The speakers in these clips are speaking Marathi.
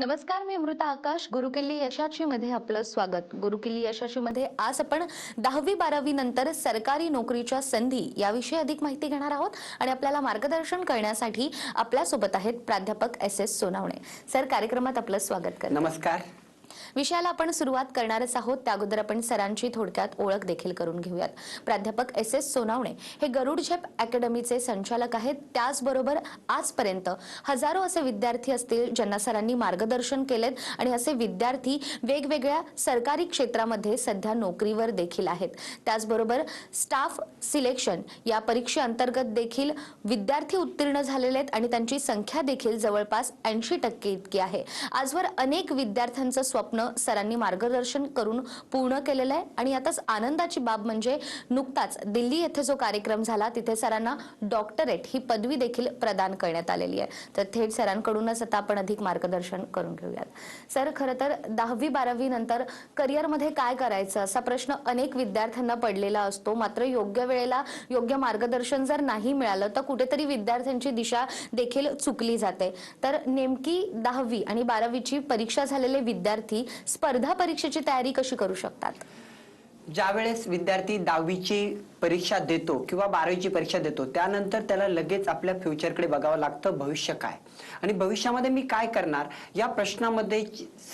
नमस्कार मी अमृता आकाश. गुरुकिल्ली यशाची मध्ये आपलं स्वागत. गुरुकिल्ली यशाची मध्ये आज आपण दहावी बारावी नंतर सरकारी नोकरीच्या संधी याविषयी अधिक माहिती घेणार आहोत आणि आपल्याला मार्गदर्शन करण्यासाठी आपल्यासोबत आहेत प्राध्यापक एस एस सोनावणे. सर कार्यक्रमात आपलं स्वागत कर नमस्कार. विषयाला आपण सुरुवात करणारच आहोत. त्या अगोदर आपण सरांची थोडक्यात ओळख देखील करून घेऊयात. प्राध्यापक एस एस सोनावणे हे गरुड झेप अकॅडमीचे संचालक आहेत. त्याचबरोबर आजपर्यंत हजारो असे विद्यार्थी असतील ज्यांना सरांनी मार्गदर्शन केलेत आणि असे विद्यार्थी वेगवेगळ्या सरकारी क्षेत्रामध्ये सध्या नोकरीवर देखील आहेत. त्याचबरोबर स्टाफ सिलेक्शन या परीक्षेअंतर्गत देखील विद्यार्थी उत्तीर्ण झालेले आहेत आणि त्यांची संख्या देखील जवळपास ऐंशी टक्के इतकी आहे. आजवर अनेक विद्यार्थ्यांचं स्वप्न सरांनी मार्गदर्शन करून पूर्ण केलेलं आहे. आणि आताच आनंदाची बाब म्हणजे नुकताच दिल्ली येथे जो कार्यक्रम झाला तिथे सरांना डॉक्टरेट ही पदवी देखील प्रदान करण्यात आलेली आहे. तर थेट सरांकडूनच आता आपण अधिक मार्गदर्शन करून घेऊयात. सर खरं तर दहावी बारावी नंतर करिअरमध्ये काय करायचं असा प्रश्न अनेक विद्यार्थ्यांना पडलेला असतो. मात्र योग्य वेळेला योग्य मार्गदर्शन जर नाही मिळालं तर कुठेतरी विद्यार्थ्यांची दिशा देखील चुकली जाते. तर नेमकी दहावी आणि बारावीची परीक्षा झालेले विद्यार्थी स्पर्धा परीक्षेची तयारी कशी करू शकतात? ज्यावेळेस विद्यार्थी दहावीची परीक्षा देतो किंवा बारावीची परीक्षा देतो त्यानंतर त्याला लगेच आपल्या फ्युचरकडे बघावं लागतं भविष्य काय. आणि भविष्यामध्ये मी काय करणार? या प्रश्नामध्ये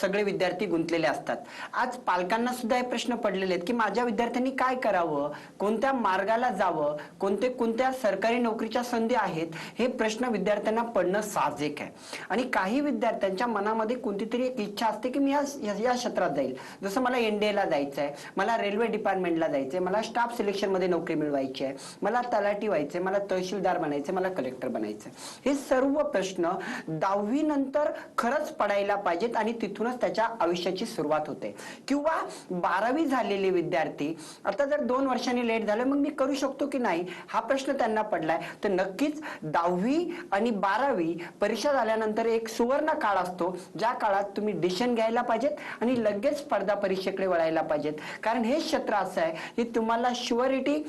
सगळे विद्यार्थी गुंतलेले असतात. आज पालकांना सुद्धा हे प्रश्न पडलेले आहेत की माझ्या विद्यार्थ्यांनी काय करावं? कोणत्या मार्गाला जावं? कोणते कोणत्या सरकारी नोकरीच्या संधी आहेत? हे प्रश्न विद्यार्थ्यांना पडणं साहजिक आहे. आणि काही विद्यार्थ्यांच्या मनामध्ये कोणती तरी एक इच्छा असते की मी या या क्षेत्रात जाईल. जसं मला एनडीएला जायचं आहे मला रेल्वे डिपार्टमेंटला जायचंय मला स्टाफ सिलेक्शनमध्ये नोकरी मिळवायची आहे मला तलाठी व्हायचे मला तहसीलदार बनायचे मला कलेक्टर बनायचं. हे सर्व प्रश्न दहावी नंतर खरंच पडायला पाहिजेत आणि तिथूनच त्याच्या आयुष्याची सुरुवात होते. किंवा बारावी झालेले विद्यार्थी आता जर दोन वर्षांनी लेट झालं मग मी करू शकतो की नाही? हा प्रश्न त्यांना पडलाय. तर नक्कीच दहावी आणि बारावी परीक्षा झाल्यानंतर एक सुवर्ण काळ असतो ज्या काळात तुम्ही डिसिशन घ्यायला पाहिजेत आणि लगेच स्पर्धा परीक्षेकडे वळायला पाहिजेत. कारण हे क्षेत्र असं आहे की तुम्हाला शुअरिटी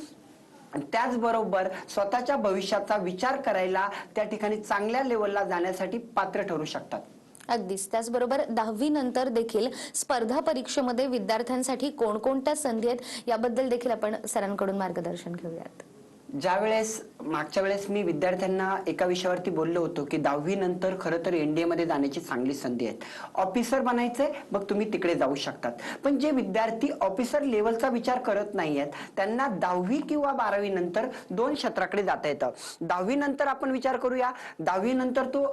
त्याचबरोबर स्वतःच्या भविष्याचा विचार करायला त्या ठिकाणी चांगल्या लेवलला जाण्यासाठी पात्र ठरू शकतात. अगदीच. त्याचबरोबर दहावी नंतर देखील स्पर्धा परीक्षेमध्ये विद्यार्थ्यांसाठी कोणकोणत्या संधी आहेत याबद्दल देखील आपण सरांकडून मार्गदर्शन घेऊयात. ज्या वेळेस मागच्या वेळेस मी विद्यार्थ्यांना एका विषयावरती बोललो होतो की दहावी नंतर खरं तर एनडीए मध्ये जाण्याची चांगली संधी आहे ऑफिसर बनायचंय मग तुम्ही तिकडे जाऊ शकतात. पण जे विद्यार्थी ऑफिसर लेवलचा विचार करत नाही आहेत त्यांना दहावी किंवा बारावी नंतर दोन क्षेत्राकडे जाता येतं. दहावी नंतर आपण विचार करूया. दहावी नंतर तो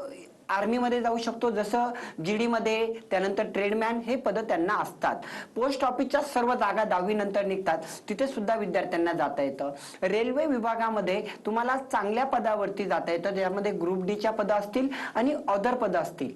आर्मीमध्ये जाऊ शकतो. जसं जीडी मध्ये त्यानंतर ट्रेडमॅन हे पद त्यांना असतात. पोस्ट ऑफिसच्या सर्व जागा दहावी नंतर निघतात. तिथे सुद्धा विद्यार्थ्यांना जाता येतं. रेल्वे विभागामध्ये तुम्हाला चांगल्या पदावरती जाता येतं. ज्यामध्ये ग्रुप डीच्या पदं असतील आणि अदर पदं असतील.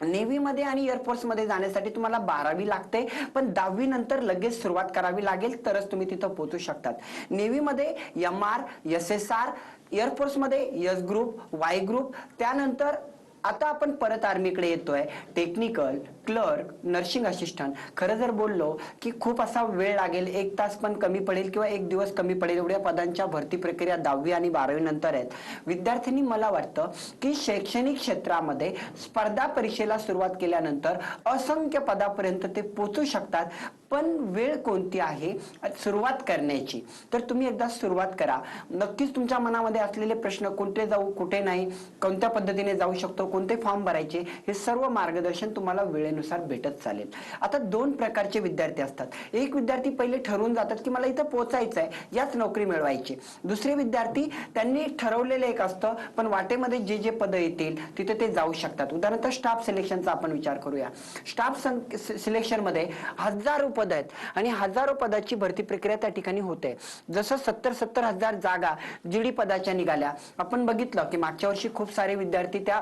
नेव्हीमध्ये आणि एअरफोर्समध्ये जाण्यासाठी तुम्हाला बारावी लागते. पण दहावी नंतर लगेच सुरुवात करावी लागेल तरच तुम्ही तिथं पोहोचू शकतात. नेव्हीमध्ये M R S S R एअरफोर्समध्ये yes group Y group त्यानंतर आता आपण परत आर्मीकडे येतोय. टेक्निकल क्लर्क नर्सिंग असिस्टंट खरं जर बोललो की खूप असा वेळ लागेल एक तास पण कमी पडेल किंवा एक दिवस कमी पडेल एवढ्या पदांच्या भरती प्रक्रिया दहावी आणि बारावी नंतर आहेत. विद्यार्थ्यांनी मला वाटतं की शैक्षणिक क्षेत्रामध्ये स्पर्धा परीक्षेला सुरुवात केल्यानंतर असंख्य पदापर्यंत ते पोचू शकतात. पण वेळ कोणती आहे सुरुवात करण्याची? तर तुम्ही एकदा सुरुवात करा. नक्कीच तुमच्या मनामध्ये असलेले प्रश्न कोणते जाऊ कुठे नाही कोणत्या पद्धतीने जाऊ शकतो कोणते फॉर्म भरायचे हे सर्व मार्गदर्शन तुम्हाला वेळेनुसार भेटत चालेल. आता दोन प्रकारचे विद्यार्थी असतात. एक विद्यार्थी पहिले ठरवून जातात की मला इथं पोहोचायचं आहे याच नोकरी मिळवायची. दुसरे विद्यार्थी त्यांनी ठरवलेलं एक असतं पण वाटेमध्ये जे जे पद येतील तिथे ते जाऊ शकतात. उदाहरणार्थ स्टाफ सिलेक्शनचा आपण विचार करूया. स्टाफ सिलेक्शनमध्ये हजार हजारो पद आहेत. आणि हजारो पदाची भरती प्रक्रिया त्या ठिकाणी होते. जसं सत्तर सत्तर हजार जागा जीडी पदाच्या निघाल्या. आपण बघितलं की मागच्या वर्षी खूप सारे विद्यार्थी त्या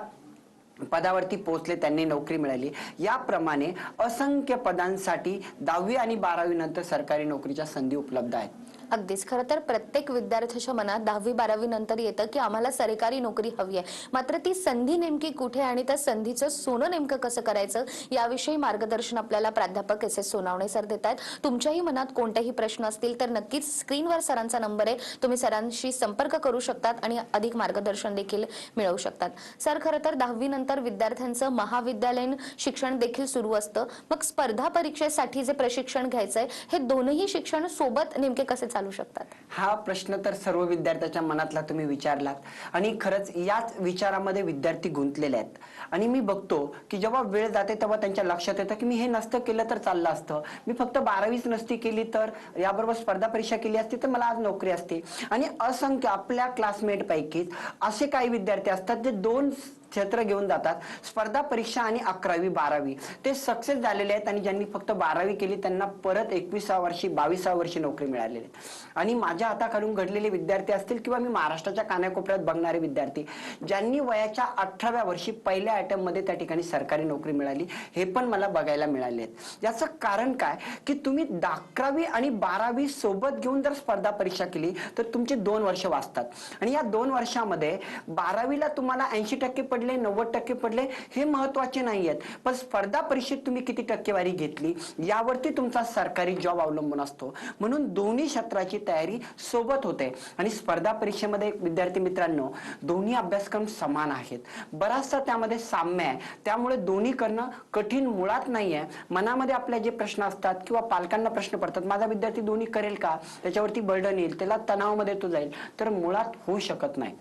पदावरती पोहोचले त्यांनी नोकरी मिळाली. याप्रमाणे असंख्य पदांसाठी दहावी आणि बारावी नंतर सरकारी नोकरीच्या संधी उपलब्ध आहेत. अगदीच. खरं तर प्रत्येक विद्यार्थ्याच्या मनात दहावी बारावी नंतर येतं की आम्हाला सरकारी नोकरी हवी आहे. मात्र ती संधी नेमकी कुठे आणि त्या संधीचं सोनं नेमकं कसं करायचं? याविषयी मार्गदर्शन आपल्याला प्राध्यापक एस एस सोनावणे सर देत आहेत. तुमच्याही मनात कोणतेही प्रश्न असतील तर नक्कीच स्क्रीनवर सरांचा नंबर आहे. तुम्ही सरांशी संपर्क करू शकतात आणि अधिक मार्गदर्शन देखील मिळवू शकतात. सर खरं तर दहावी नंतर विद्यार्थ्यांचं महाविद्यालयीन शिक्षण देखील सुरू असतं. मग स्पर्धा परीक्षेसाठी जे प्रशिक्षण घ्यायचंय हे दोनही शिक्षण सोबत नेमके कसे चालू शकतात. हा प्रश्न तर सर्व विद्यार्थ्याच्या मनातला तुम्ही विचारलात. आणि खरंच याच विचारामध्ये विद्यार्थी गुंतलेले आहेत. आणि मी बघतो की जेव्हा वेळ जाते तेव्हा त्यांच्या लक्षात येतं की मी हे नसतं केलं तर चाललं असतं. मी फक्त बारावीच नसती केली तर याबरोबर स्पर्धा परीक्षा केली असती तर मला आज नोकरी असते. आणि असंख्य आपल्या क्लासमेट पैकीच असे काही विद्यार्थी असतात जे दोन क्षेत्र घेऊन जातात. स्पर्धा परीक्षा आणि अकरावी बारावी. ते सक्सेस झालेले आहेत आणि ज्यांनी फक्त बारावी केली त्यांना परत एकविसाव्या वर्षी बावीसाव्या वर्षी नोकरी मिळालेली आहे. आणि माझ्या हाताखालून घडलेले विद्यार्थी असतील किंवा मी महाराष्ट्राच्या कानाकोपऱ्यात बघणारे विद्यार्थी ज्यांनी वयाच्या अठराव्या वर्षी पहिल्या आयटममध्ये त्या ठिकाणी सरकारी नोकरी मिळाली हे पण मला बघायला मिळाले आहेत. याचं कारण काय? की तुम्ही अकरावी आणि बारावी सोबत घेऊन जर स्पर्धा परीक्षा केली तर तुमचे दोन वर्ष वाचतात. आणि या दोन वर्षामध्ये बारावीला तुम्हाला ऐंशी टक्के पडले नव्वद टक्के पडले हे महत्त्वाचे नाही आहेत पण स्पर्धा परीक्षेत तुम्ही किती टक्केवारी घेतली यावरती तुमचा सरकारी जॉब अवलंबून असतो. म्हणून दोन्ही क्षेत्राची तयारी सोबत होते. आणि स्पर्धा परीक्षेमध्ये विद्यार्थी मित्रांनो दोन्ही अभ्यासक्रम समान आहेत. बराचसा त्यामध्ये साम्य आहे. त्यामुळे दोन्ही करणं कठीण मुळात नाही आहे मनामध्ये आपल्या जे प्रश्न असतात किंवा पालकांना प्रश्न पडतात माझा विद्यार्थी दोन्ही करेल का? त्याच्यावरती बर्डन येईल त्याला तणावामध्ये तो जाईल. तर मुळात होऊ शकत नाही.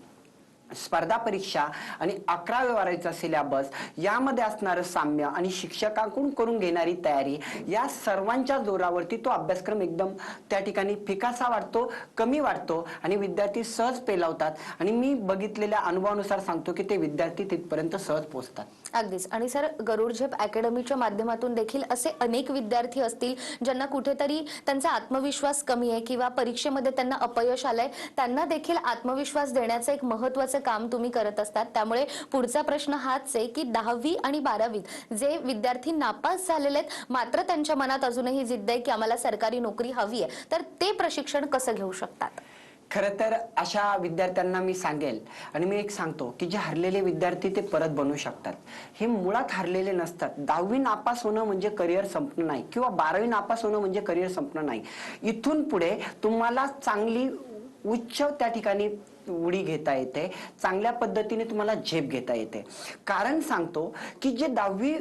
स्पर्धा परीक्षा आणि अकरा व्यवहाराचा सिलेबस यामध्ये असणारं साम्य आणि शिक्षकांकडून करून घेणारी तयारी या सर्वांच्या जोरावरती तो अभ्यासक्रम एकदम त्या ठिकाणी फिकासा वाटतो कमी वाटतो आणि विद्यार्थी सहज पेलावतात. आणि मी बघितलेल्या अनुभवानुसार सांगतो की ते विद्यार्थी तिथपर्यंत सहज पोहोचतात. अगदीच. आणि सर गरुडझेप अकॅडमीच्या माध्यमातून देखील असे अनेक विद्यार्थी असतील ज्यांना कुठेतरी त्यांचा आत्मविश्वास कमी आहे किंवा परीक्षेमध्ये त्यांना अपयश आलंय त्यांना देखील आत्मविश्वास देण्याचं एक महत्वाचं काम तुम्ही करत असतात. त्यामुळे पुढचा प्रश्न हाच आहे की दहावी आणि बारावीत जे विद्यार्थी नापास झालेले आहेत मात्र त्यांच्या मनात अजूनही जिद्द आहे की आम्हाला सरकारी नोकरी हवी आहे. तर ते प्रशिक्षण कसं घेऊ शकतात? खरं तर अशा विद्यार्थ्यांना मी सांगेल आणि मी एक सांगतो की जे हरलेले विद्यार्थी ते परत बनू शकतात. हे मुळात हरलेले नसतात. दहावी नापास होणं म्हणजे करिअर संपणं नाही किंवा बारावी नापास होणं म्हणजे करिअर संपणं नाही. इथून पुढे तुम्हाला चांगली उच्च त्या ठिकाणी उडी घेता येते चांगल्या पद्धतीने तुम्हाला झेप घेता येते. कारण सांगतो की जे दहावी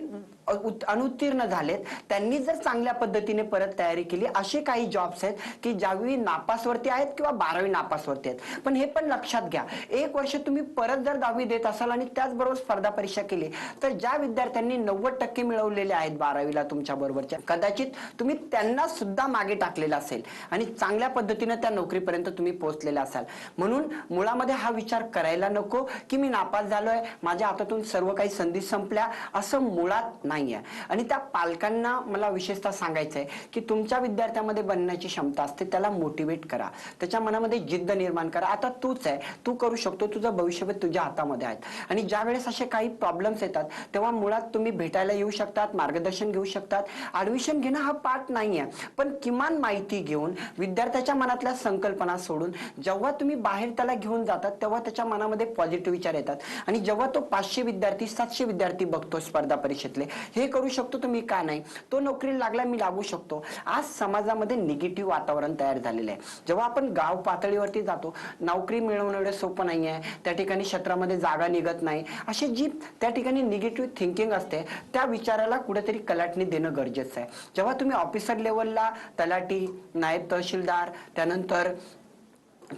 अनुत्तीर्ण झालेत त्यांनी जर चांगल्या पद्धतीने परत तयारी केली असे काही जॉब्स आहेत की ज्यावेळी नापासवरती आहेत किंवा बारावी नापासवरती आहेत. पण हे पण लक्षात घ्या एक वर्ष तुम्ही परत जर दहावी देत असाल आणि त्याचबरोबर स्पर्धा परीक्षा केली तर ज्या विद्यार्थ्यांनी नव्वद टक्के मिळवलेले आहेत बारावीला तुमच्या बरोबरच्या कदाचित तुम्ही त्यांना सुद्धा मागे टाकलेलं असेल आणि चांगल्या पद्धतीने त्या नोकरीपर्यंत तुम्ही पोहोचलेला असाल. म्हणून मुळामध्ये हा विचार करायला नको की मी नापास झालोय माझ्या हातातून सर्व काही संधी संपल्या असं मुळात नाहीये. आणि त्या पालकांना मला विशेषतः सांगायचं आहे की तुमच्या विद्यार्थ्यामध्ये बनण्याची क्षमता असते त्याला मोटिवेट करा. त्याच्या मनामध्ये जिद्द निर्माण करा. आता तूच आहे तू करू शकतो तुझं भविष्य तुझ्या हातामध्ये आहेत आणि ज्या वेळेस असे काही प्रॉब्लेम्स येतात तेव्हा मुळात तुम्ही भेटायला येऊ शकतात मार्गदर्शन घेऊ शकतात. ऍडमिशन घेणं हा पाठ आहे पण किमान माहिती घेऊन विद्यार्थ्याच्या मनातल्या संकल्पना सोडून जेव्हा तुम्ही बाहेर त्याला घेऊन जातात तेव्हा त्याच्या मनामध्ये पॉझिटिव्ह विचार येतात. आणि जेव्हा तो पाचशे विद्यार्थी सातशे विद्यार्थी बघतो स्पर्धा परीक्षेतले हे करू शकतो तर मी का नाही? तो नोकरीला लागला मी लागू शकतो. आज समाजामध्ये निगेटिव्ह वातावरण तयार झालेलं आहे. जेव्हा आपण गाव पातळीवरती जातो नोकरी मिळवणं एवढं सोपं नाही आहे त्या ठिकाणी क्षेत्रामध्ये जागा निघत नाही. अशी जी त्या ठिकाणी निगेटिव्ह थिंकिंग असते त्या विचाराला कुठेतरी कलाटणी देणं गरजेचं आहे. जेव्हा तुम्ही ऑफिसर लेवलला तलाठी नायब तहसीलदार त्यानंतर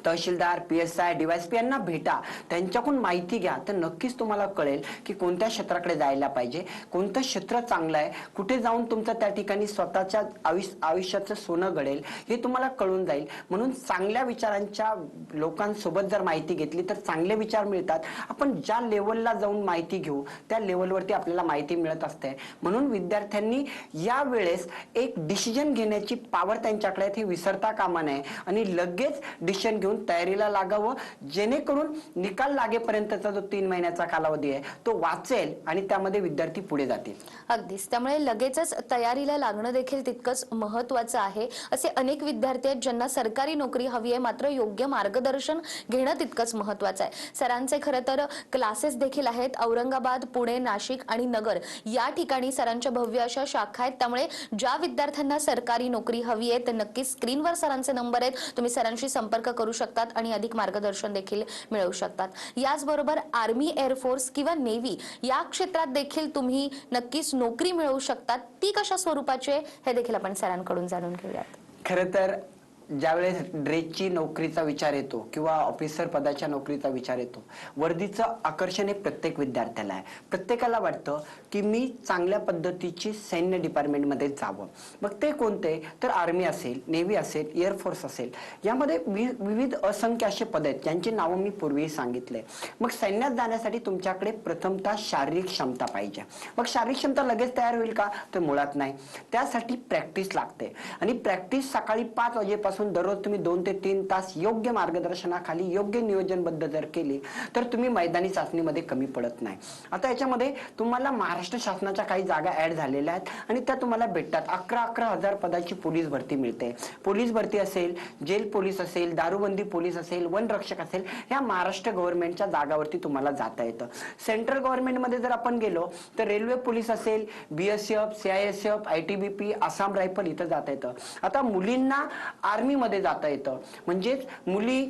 tehsildar P S I DYSP यांना भेटा. त्यांच्याकडून माहिती घ्या. तर नक्कीच तुम्हाला कळेल की कोणत्या क्षेत्राकडे जायला पाहिजे कोणतं क्षेत्र चांगलं आहे कुठे जाऊन तुमचं त्या ठिकाणी स्वतःच्या आयुष आयुष्याचं सोनं घडेल हे तुम्हाला कळून जाईल. म्हणून चांगल्या विचारांच्या लोकांसोबत जर माहिती घेतली तर चांगले विचार मिळतात. आपण ज्या लेवलला जाऊन माहिती घेऊ त्या लेवलवरती आपल्याला माहिती मिळत असते. म्हणून विद्यार्थ्यांनी या वेळेस एक डिसिजन घेण्याची पावर त्यांच्याकडे आहे, हे विसरता कामा नये. आणि लगेच डिसिजन शिक्षण घेऊन तयारीला लागावं. जेणेकरून निकाल लागेपर्यंतचा जो तीन महिन्याचा कालावधी आहे तो वाचेल आणि त्यामध्ये विद्यार्थी पुढे जातील. अगदीच. त्यामुळे लगेचच तयारीला लागणं देखील तितकंच महत्वाचं आहे. असे अनेक विद्यार्थी आहेत ज्यांना सरकारी नोकरी हवी आहे मात्र योग्य मार्गदर्शन घेणं तितकंच महत्वाचं आहे. सरांचे खरं तर क्लासेस देखील आहेत. औरंगाबाद पुणे नाशिक आणि नगर या ठिकाणी सरांच्या भव्य अशा शाखा आहेत. त्यामुळे ज्या विद्यार्थ्यांना सरकारी नोकरी हवी आहे ते नक्की स्क्रीनवर सरांचे नंबर आहेत. तुम्ही सरांशी संपर्क करू शकतात आणि अधिक मार्गदर्शन देखील मिळवू शकतात. याचबरोबर आर्मी एअरफोर्स किंवा नेव्ही या क्षेत्रात देखील तुम्ही नक्कीच नोकरी मिळवू शकतात. ती कशा स्वरूपाची आहे हे देखील आपण सरांकडून जाणून घेऊयात. खरं तर ज्यावेळेस ड्रेसची नोकरीचा विचार येतो किंवा ऑफिसर पदाच्या नोकरीचा विचार येतो वर्दीचं आकर्षण हे प्रत्येक विद्यार्थ्याला आहे. प्रत्येकाला वाटतं की मी चांगल्या पद्धतीची सैन्य डिपार्टमेंटमध्ये जावं. मग ते कोणते? तर आर्मी असेल नेव्ही असेल एअरफोर्स असेल. यामध्ये वि- विविध असंख्य असे पद आहेत ज्यांची नावं मी पूर्वी सांगितले. मग सैन्यात जाण्यासाठी तुमच्याकडे प्रथमतः शारीरिक क्षमता पाहिजे. मग शारीरिक क्षमता लगेच तयार होईल का? तर मुळात नाही. त्यासाठी प्रॅक्टिस लागते. आणि प्रॅक्टिस सकाळी पाच वाजेपासून दररोज तुम्ही दोन ते तीन तास योग्य मार्गदर्शनाखाली योग्य नियोजनबद्ध जर केली तर तुम्ही मैदानी चाचणीमध्ये कमी पडत नाही. आता याच्यामध्ये तुम्हाला महाराष्ट्र शासनाच्या काही जागा ऍड झालेल्या आहेत आणि त्या तुम्हाला भेटतात. अकरा अकरा हजार पदाची पोलीस भरती मिळते. पोलीस भरती असेल जेल पोलीस असेल दारूबंदी पोलीस असेल वनरक्षक असेल या महाराष्ट्र गव्हर्नमेंटच्या जागावरती तुम्हाला जाता येतं. सेंट्रल गव्हर्नमेंटमध्ये जर आपण गेलो तर रेल्वे पोलीस असेल BSF CISF I T B P Assam rifle इथं जाता येतं. आता मुलींना आर्मीमध्ये जाता येतं. म्हणजेच मुली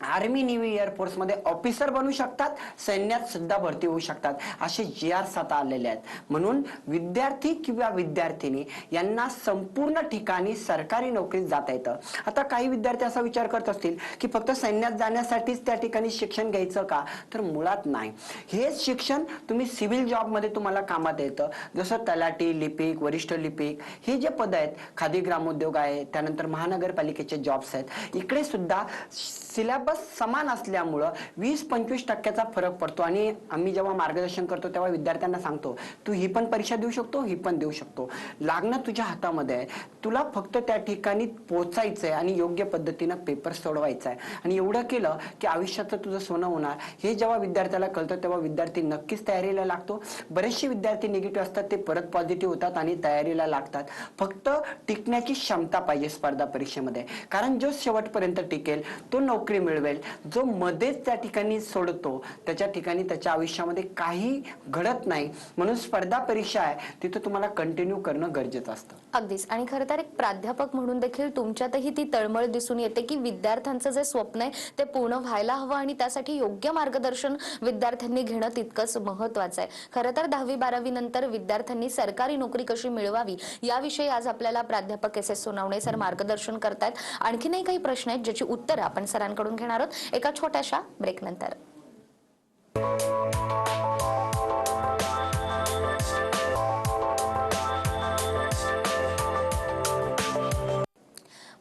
आर्मी नेव्ही एअरफोर्समध्ये ऑफिसर बनू शकतात सैन्यात सुद्धा भरती होऊ शकतात असे जे आर सात आलेले आहेत. म्हणून विद्यार्थी किंवा विद्यार्थिनी यांना संपूर्ण ठिकाणी सरकारी नोकरीत जाता येतं. आता काही विद्यार्थी असा विचार करत असतील की फक्त सैन्यात जाण्यासाठीच त्या ठिकाणी शिक्षण घ्यायचं का? तर मुळात नाही. हेच शिक्षण तुम्ही सिव्हिल जॉबमध्ये तुम्हाला कामात येतं. जसं तलाटी लिपिक वरिष्ठ लिपिक हे जे पद आहेत खादी ग्रामोद्योग आहे त्यानंतर महानगरपालिकेचे जॉब्स आहेत. इकडे सुद्धा सिलॅब सिलेबस समान असल्यामुळं वीस पंचवीस टक्क्याचा फरक पडतो. आणि आम्ही जेव्हा मार्गदर्शन करतो तेव्हा विद्यार्थ्यांना सांगतो तू ही पण परीक्षा देऊ शकतो ही पण देऊ शकतो. लागणं तुझ्या हातामध्ये आहे. तुला फक्त त्या ठिकाणी पोचायचं आहे आणि योग्य पद्धतीनं पेपर सोडवायचा आहे आणि एवढं केलं की आयुष्याचं तुझं सोनं होणार. हे जेव्हा विद्यार्थ्याला कळतं तेव्हा विद्यार्थी नक्कीच तयारीला लागतो. बरेचसे विद्यार्थी निगेटिव्ह असतात ते परत पॉझिटिव्ह होतात आणि तयारीला लागतात. फक्त टिकण्याची क्षमता पाहिजे स्पर्धा परीक्षेमध्ये. कारण जो शेवटपर्यंत टिकेल तो नोकरी मिळेल. मिळवेल. जो मध्येच त्या ठिकाणी सोडतो त्याच्या ठिकाणी त्याच्या आयुष्यामध्ये काही घडत नाही. म्हणून स्पर्धा परीक्षा आहे तिथं तुम्हाला कंटिन्यू करणं गरजेचं असतं. अगदीच. आणि खरं तर एक प्राध्यापक म्हणून देखील तुमच्यातही ती तळमळ दिसून येते की विद्यार्थ्यांचं जे स्वप्न आहे ते पूर्ण व्हायला हवं आणि त्यासाठी योग्य मार्गदर्शन विद्यार्थ्यांनी घेणं तितकंच महत्वाचं आहे. खरं तर दहावी बारावी नंतर विद्यार्थ्यांनी सरकारी नोकरी कशी मिळवावी याविषयी आज आपल्याला प्राध्यापक एस एस सोनावणे सर मार्गदर्शन करतायत. आणखीनही काही प्रश्न आहेत ज्याची उत्तरं आपण सरांकडून घेणार आहोत. एका छोट्याशा ब्रेक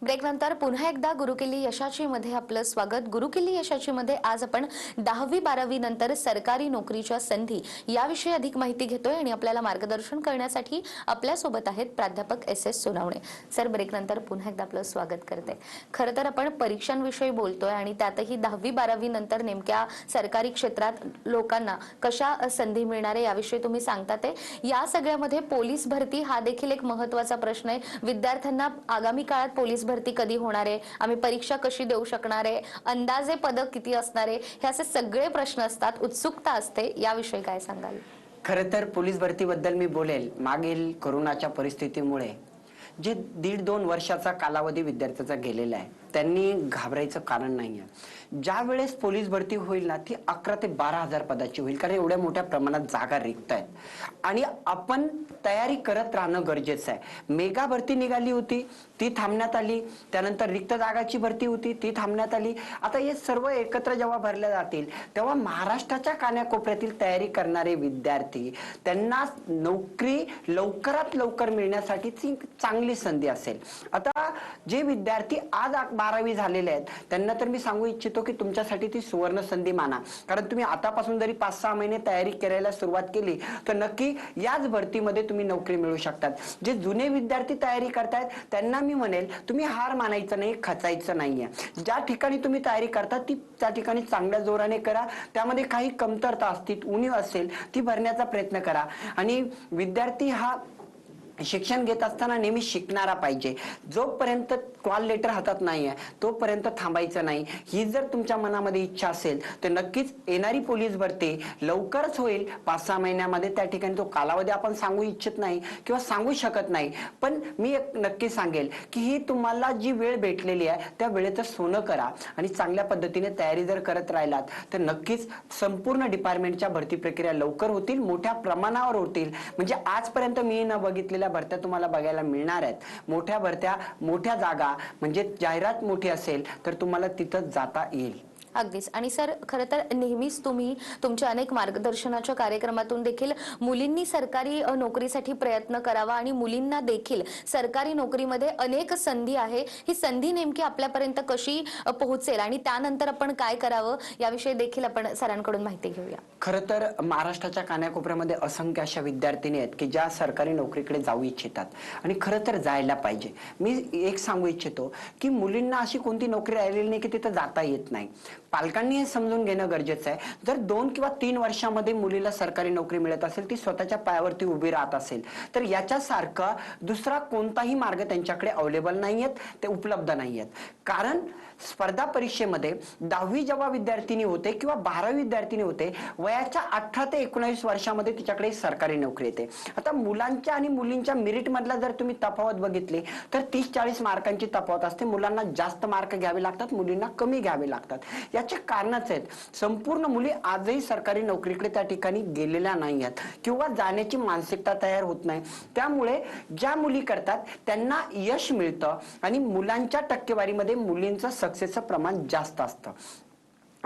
ब्रेक नंतर पुन्हा एकदा गुरुकिल्ली यशाची मध्ये आपलं स्वागत. गुरुकिल्ली यशाची मध्ये आज आपण दहावी बारावी नंतर सरकारी नोकरीच्या संधी याविषयी अधिक माहिती घेतोय आणि आपल्याला मार्गदर्शन करण्यासाठी आपल्यासोबत आहेत प्राध्यापक S S Sonawane. Sir break नंतर पुन्हा एकदा आपलं स्वागत करते. खरं तर आपण परीक्षांविषयी बोलतोय आणि त्यातही दहावी बारावी नंतर नेमक्या सरकारी क्षेत्रात लोकांना कशा संधी मिळणार आहे याविषयी तुम्ही सांगतात ते. या सगळ्यामध्ये पोलीस भरती हा देखील एक महत्त्वाचा प्रश्न आहे. विद्यार्थ्यांना आगामी काळात पोलीस भरती कधी होणार आहे? आम्ही परीक्षा कशी देऊ शकणार आहे? अंदाजे पद किती असणार आहे? हे असे सगळे प्रश्न असतात. उत्सुकता असते. याविषयी काय सांगाल? खरं तर पोलीस भरतीबद्दल मी बोलेल. मागील कोरोनाच्या परिस्थितीमुळे जे दीड दोन वर्षाचा कालावधी विद्यार्थ्याचा गेलेला आहे. त्यांनी घाबरायचं कारण नाही आहे ज्या वेळेस पोलीस भरती होईल ना ती अकरा ते बारा हजार पदाची होईल कारण एवढ्या मोठ्या प्रमाणात जागा रिक्त आहेत आणि आपण तयारी करत राहणं गरजेचं आहे. मेगा भरती निघाली होती ती थांबण्यात आली. त्यानंतर रिक्त जागाची भरती होती ती थांबण्यात आली. आता हे सर्व एकत्र जेव्हा भरल्या जातील तेव्हा महाराष्ट्राच्या कान्याकोपऱ्यातील तयारी करणारे विद्यार्थी त्यांना नोकरी लवकरात लवकर मिळण्यासाठीची चांगली संधी असेल. आता जे विद्यार्थी आज बारावी झालेले आहेत. त्यांना तर मी सांगू इच्छितो की तुमच्यासाठी ती सुवर्ण संधी माना. कारण तुम्ही आतापासून जरी पाच सहा महिने तयारी करायला सुरुवात केली तर नक्की याच भरतीमध्ये तुम्ही नोकरी मिळू शकतात. जे जुने विद्यार्थी तयारी करतायत त्यांना मी म्हणेल तुम्ही हार मानायचं नाही खचायचं नाहीये. ज्या ठिकाणी तुम्ही तयारी करता ती त्या ठिकाणी चांगल्या जोराने करा. त्यामध्ये काही कमतरता असतील उणीव असेल ती भरण्याचा प्रयत्न करा. आणि विद्यार्थी हा शिक्षण घेत असताना नेहमी शिकणारा पाहिजे. जोपर्यंत कॉल लेटर हातात नाही आहे तोपर्यंत थांबायचं नाही. ही जर तुमच्या मनामध्ये इच्छा असेल तर नक्कीच येणारी पोलीस भरती लवकरच होईल. पाच सहा महिन्यामध्ये त्या ठिकाणी तो कालावधी आपण सांगू इच्छित नाही किंवा सांगू शकत नाही. पण मी एक नक्की सांगेल की ही तुम्हाला जी वेळ भेटलेली आहे त्या वेळेचं सोनं करा आणि चांगल्या पद्धतीने तयारी जर करत राहिलात तर नक्कीच संपूर्ण डिपार्टमेंटच्या भरती प्रक्रिया लवकर होतील मोठ्या प्रमाणावर होतील. म्हणजे आजपर्यंत मी न बघितलेल्या भरत्या तुम्हाला बघायला मिळणार आहेत. मोठ्या भरत्या मोठ्या जागा म्हणजे जाहिरात मोठी असेल तर तुम्हाला तिथं जाता येईल. अगदीच. आणि सर खरं तर नेहमीच तुम्ही तुमच्या अनेक मार्गदर्शनाच्या कार्यक्रमातून देखील मुलींनी सरकारी नोकरीसाठी प्रयत्न करावा आणि मुलींना देखील सरकारी नोकरीमध्ये अनेक संधी आहे. ही संधी नेमकी आपल्यापर्यंत कशी पोहोचेल आणि त्यानंतर आपण काय करावं याविषयी देखील आपण सरांकडून माहिती घेऊया. खरं तर महाराष्ट्राच्या कानाकोपऱ्यामध्ये असंख्य अशा विद्यार्थिनी आहेत की ज्या सरकारी नोकरीकडे जाऊ इच्छितात आणि खरं तर जायला पाहिजे. मी एक सांगू इच्छितो की मुलींना अशी कोणती नोकरी राहिलेली नाही की तिथं जाता येत नाही. पालकांनी हे समजून घेणं गरजेचं आहे. जर दोन किंवा तीन वर्षामध्ये मुलीला सरकारी नोकरी मिळत असेल ती स्वतःच्या पायावरती उभी राहत असेल तर याच्यासारखा दुसरा कोणताही मार्ग त्यांच्याकडे अवेलेबल नाही आहेत ते उपलब्ध नाही आहेत कारण स्पर्धा परीक्षेमध्ये दहावी जेव्हा विद्यार्थिनी होते किंवा बारावी विद्यार्थिनी होते वयाच्या अठरा ते एकोणावीस वर्षामध्ये तिच्याकडे सरकारी नोकरी येते. आता मुलांच्या आणि मुलींच्या मेरिटमधला जर तुम्ही तफावत बघितली तर तीस चाळीस मार्कांची तफावत असते. मुलांना जास्त मार्क घ्यावे लागतात मुलींना कमी घ्यावे लागतात. याचे कारणच आहेत संपूर्ण मुली आजही सरकारी नोकरीकडे त्या ठिकाणी गेलेल्या नाही आहेत किंवा जाण्याची मानसिकता तयार होत नाही. त्यामुळे ज्या मुली करतात त्यांना यश मिळतं आणि मुलांच्या टक्केवारीमध्ये मुलींचं सक्सेसचं प्रमाण जास्त असतं.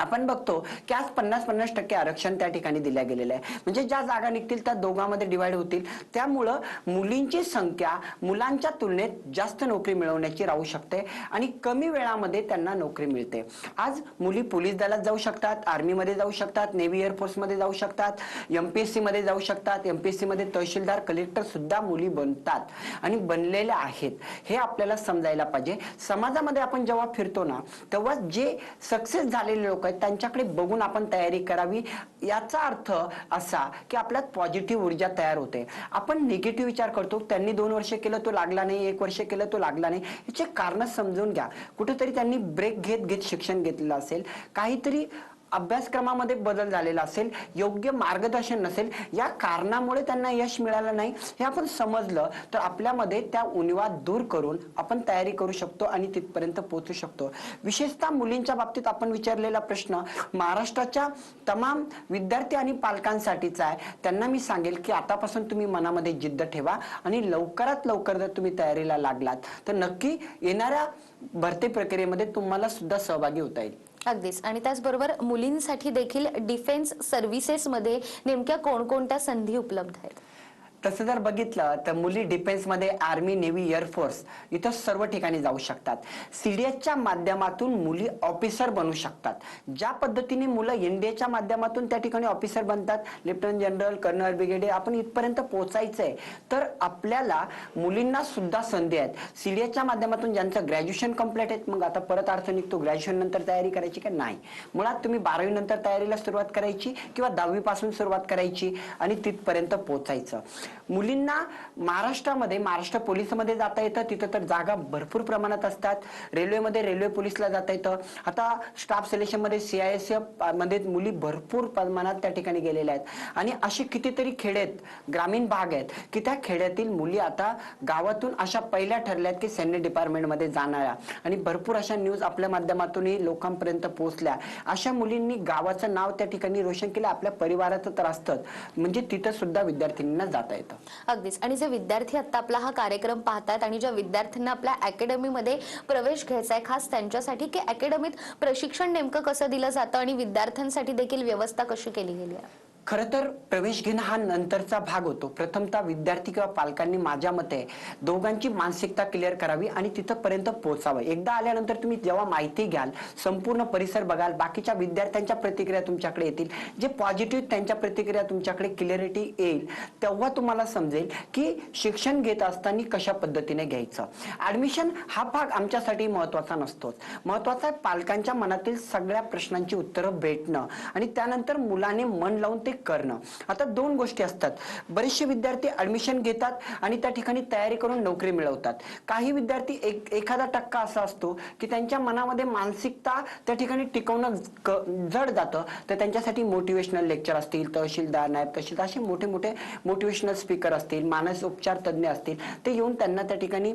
आपण बघतो की आज पन्नास पन्नास टक्के आरक्षण त्या ठिकाणी दिल्या गेलेलं आहे. म्हणजे ज्या जागा निघतील त्या दोघांमध्ये डिवाइड होतील. त्यामुळं मुलींची संख्या मुलांच्या तुलनेत जास्त नोकरी मिळवण्याची राहू शकते आणि कमी वेळामध्ये त्यांना नोकरी मिळते. आज मुली पोलीस दलात जाऊ शकतात आर्मीमध्ये जाऊ शकतात नेव्ही एअरफोर्समध्ये जाऊ शकतात एम पी एसमध्ये जाऊ शकतात. एम पी एसमध्ये तहसीलदार कलेक्टर सुद्धा मुली बनतात आणि बनलेल्या आहेत. हे आपल्याला समजायला पाहिजे. समाजामध्ये आपण जेव्हा फिरतो ना तेव्हा जे सक्सेस झालेले लोक आहेत त्यांच्याकडे बघून आपण तयारी करावी. याचा अर्थ असा की आपल्यात पॉझिटिव्ह ऊर्जा तयार होते. आपण निगेटिव्ह विचार करतो त्यांनी दोन वर्ष केलं तो लागला नाही एक वर्ष केलं तो लागला नाही. याचे कारण समजून घ्या. कुठेतरी त्यांनी ब्रेक घेत घेत शिक्षण घेतलेलं असेल. काहीतरी अभ्यासक्रमामध्ये बदल झालेला असेल योग्य मार्गदर्शन नसेल या कारणामुळे त्यांना यश मिळालं नाही हे आपण समजलं तर आपल्यामध्ये त्या उणिवा दूर करून आपण तयारी करू शकतो आणि तिथपर्यंत पोहोचू शकतो. विशेषतः मुलींच्या बाबतीत आपण विचारलेला प्रश्न महाराष्ट्राच्या तमाम विद्यार्थी आणि पालकांसाठीचा आहे. त्यांना मी सांगेल की आतापासून तुम्ही मनामध्ये जिद्द ठेवा आणि लवकरात लवकर जर तुम्ही तयारीला लागलात तर नक्की येणाऱ्या भरती प्रक्रियेमध्ये तुम्हाला सुद्धा सहभागी होता येईल. अगदीच. आणि त्याचबरोबर मुलींसाठी देखील डिफेन्स सर्व्हिसेसमध्ये नेमक्या कोणकोणत्या संधी उपलब्ध आहेत? तसं जर बघितलं तर मुली डिफेन्समध्ये आर्मी नेव्ही एअरफोर्स इथं सर्व ठिकाणी जाऊ शकतात. सीडीएसच्या माध्यमातून मुली ऑफिसर बनू शकतात. ज्या पद्धतीने मुलं एनडीएच्या माध्यमातून त्या ठिकाणी ऑफिसर बनतात लेफ्टनंट जनरल कर्नल ब्रिगेडियर आपण इथपर्यंत पोहोचायचंय तर आपल्याला मुलींना सुद्धा संधी आहेत. सीडीएसच्या माध्यमातून ज्यांचं ग्रॅज्युएशन कंप्लीट आहेत मग आता परत अर्थ निघतो ग्रॅज्युएशन नंतर तयारी करायची का? नाही. मुळात तुम्ही बारावी नंतर तयारीला सुरुवात करायची किंवा दहावी पासून सुरुवात करायची आणि तिथपर्यंत पोहोचायचं. मुलींना महाराष्ट्रामध्ये महाराष्ट्र पोलिसमध्ये जाता येतं. तिथं तर जागा भरपूर प्रमाणात असतात. रेल्वेमध्ये रेल्वे पोलीसला जाता येतं. आता स्टाफ सिलेक्शनमध्ये सीआयएसएफमध्ये मुली भरपूर प्रमाणात त्या ठिकाणी गेलेल्या आहेत. आणि अशी कितीतरी खेडे आहेत ग्रामीण भाग आहेत की त्या खेड्यातील मुली आता गावातून अशा पहिल्या ठरल्यात की सैन्य डिपार्टमेंटमध्ये जाणाऱ्या. आणि भरपूर अशा न्यूज आपल्या माध्यमातूनही लोकांपर्यंत पोहोचल्या. अशा मुलींनी गावाचं नाव त्या ठिकाणी रोशन केलं. आपल्या परिवाराचं तर असतंच. म्हणजे तिथं सुद्धा विद्यार्थिनींना जाता येतं. अगदीच. आणि जे विद्यार्थी आता आपला हा कार्यक्रम पाहतात आणि ज्या विद्यार्थ्यांना आपल्या अकॅडमीमध्ये प्रवेश घ्यायचा आहे खास त्यांच्यासाठी की अकॅडमीत प्रशिक्षण नेमकं कसं दिलं जातं आणि विद्यार्थ्यांसाठी देखील व्यवस्था कशी केली गेली आहे? खरं तर प्रवेश घेणं हा नंतरचा भाग होतो. प्रथमतः विद्यार्थी किंवा पालकांनी माझ्या मते दोघांची मानसिकता क्लिअर करावी आणि तिथंपर्यंत पोहोचावं. एकदा आल्यानंतर तुम्ही जेव्हा माहिती घ्याल संपूर्ण परिसर बघाल बाकीच्या विद्यार्थ्यांच्या प्रतिक्रिया तुमच्याकडे येतील. जे पॉझिटिव्ह त्यांच्या प्रतिक्रिया तुमच्याकडे क्लिअरिटी येईल तेव्हा तुम्हाला समजेल की शिक्षण घेत असताना कशा पद्धतीने घ्यायचं. ऍडमिशन हा भाग आमच्यासाठी महत्त्वाचा नसतोच. महत्त्वाचा आहे पालकांच्या मनातील सगळ्या प्रश्नांची उत्तरं भेटणं आणि त्यानंतर मुलाने मन लावून ते करणं. आता दोन गोष्टी असतात. बरेचसे विद्यार्थी ऍडमिशन घेतात आणि त्या ठिकाणी तयारी करून नोकरी मिळवतात. काही विद्यार्थी एक एखादा टक्का असा असतो की त्यांच्या मनामध्ये मानसिकता त्या ठिकाणी टिकवणं जड जातं. तर त्यांच्यासाठी मोटिवेशनल लेक्चर असतील तहसीलदार नायब तहसीलदार असे मोठे मोठे मोटिवेशनल स्पीकर असतील मानस उपचार तज्ज्ञ असतील ते येऊन त्यांना त्या ठिकाणी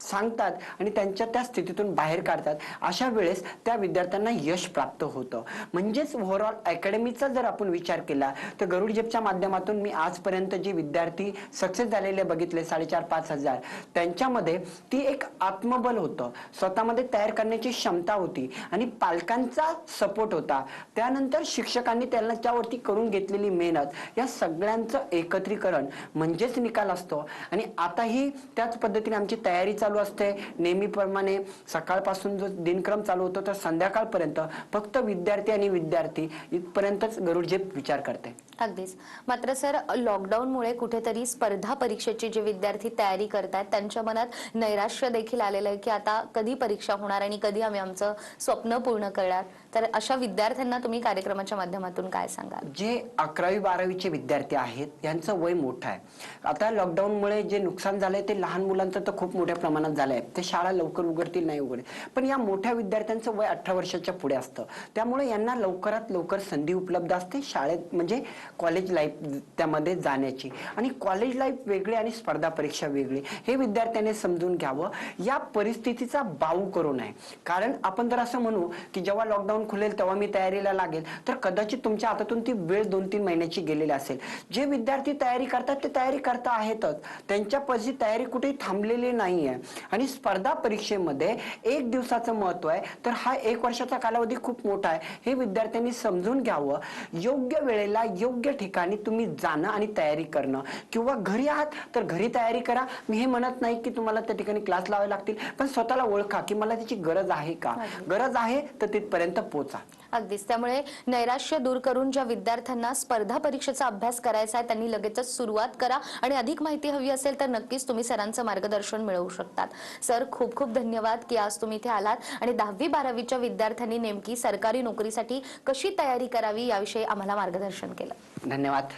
सांगतात आणि त्यांच्या त्या स्थितीतून बाहेर काढतात. अशा वेळेस त्या विद्यार्थ्यांना यश प्राप्त होतं. म्हणजेच ओव्हरऑल अकॅडमीचा जर आपण विचार केला तर गरुडजेपच्या माध्यमातून मी आजपर्यंत जे विद्यार्थी सक्सेस झालेले बघितले साडेचार पाच हजार त्यांच्यामध्ये ती एक आत्मबल होतं. स्वतःमध्ये तयार करण्याची क्षमता होती आणि पालकांचा सपोर्ट होता. त्यानंतर शिक्षकांनी त्याच्यावरती करून घेतलेली मेहनत या सगळ्यांचं एकत्रीकरण म्हणजेच निकाल असतो. आणि आताही त्याच पद्धतीने आमची तयारी चालू असते. नेहमीप्रमाणे सकाळपासून जो दिनक्रम चालू होतो तर संध्याकाळपर्यंत फक्त विद्यार्थी आणि विद्यार्थी इथपर्यंतच गरुड विचार विचार वाटते अगदीच. मात्र सर लॉकडाऊनमुळे कुठेतरी स्पर्धा परीक्षेची जे विद्यार्थी तयारी करतात त्यांच्या मनात नैराश्य देखील आलेलं आहे की आता कधी परीक्षा होणार आणि कधी आम्ही आमचं स्वप्न पूर्ण करणार. तर अशा विद्यार्थ्यांना तुम्ही कार्यक्रमाच्या माध्यमातून काय सांगाल? जे अकरावी बारावीचे विद्यार्थी आहेत यांचं वय मोठं आहे. आता लॉकडाऊनमुळे जे नुकसान झालंय ते लहान मुलांचं तर खूप मोठ्या प्रमाणात झालंय. ते शाळा लवकर उघडतील नाही उघडेल पण या मोठ्या विद्यार्थ्यांचं वय अठरा वर्षाच्या पुढे असतं. त्यामुळे यांना लवकरात लवकर संधी उपलब्ध असते शाळेत म्हणजे कॉलेज लाईफ त्यामध्ये जाण्याची. आणि कॉलेज लाईफ वेगळी आणि स्पर्धा परीक्षा वेगळी. हे विद्यार्थ्याने समजून घ्यावं. या परिस्थितीचा बाऊ करू नये. कारण आपण जर असं म्हणू की जेव्हा लॉकडाऊन खुलेल तेव्हा मी तयारीला लागेल. तर कदाचित तुमच्या हातातून ती वेळ दोन तीन महिन्याची गेलेली असेल. जे विद्यार्थी तयारी करतात ते तयारी करता आहेतच. त्यांच्या पशी तयारी कुठेही थांबलेली नाहीये. आणि स्पर्धा परीक्षेमध्ये एक दिवसाचं महत्त्व आहे. तर हा एक वर्षाचा कालावधी खूप मोठा आहे. हे विद्यार्थ्यांनी समजून घ्यावं. योग्य वेळेला योग्य ठिकाणी तुम्ही जाणं आणि तयारी करणं. किंवा घरी आहात तर घरी तयारी करा. मी हे म्हणत नाही की तुम्हाला त्या ठिकाणी क्लास लावावे लागतील. पण स्वतःला ओळखा की मला त्याची गरज आहे का? गरज आहे तर तिथपर्यंत पोचा. अगदीच. त्यामुळे नैराश्य दूर करून ज्या विद्यार्थ्यांना स्पर्धा परीक्षेचा अभ्यास करायचा आहे त्यांनी लगेचच सुरुवात करा आणि अधिक माहिती हवी असेल तर नक्कीच तुम्ही सरांचं मार्गदर्शन मिळवू शकतात. सर खूप खूप धन्यवाद की आज तुम्ही इथे आलात आणि दहावी बारावीच्या विद्यार्थ्यांनी नेमकी सरकारी नोकरीसाठी कशी तयारी करावी याविषयी आम्हाला मार्गदर्शन केलं. धन्यवाद.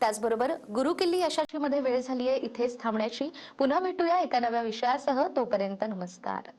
त्याचबरोबर गुरु किल्ली यशाची मध्ये वेळ झाली आहे इथेच थांबण्याची. पुन्हा भेटूया एका नव्या विषयासह. तोपर्यंत नमस्कार.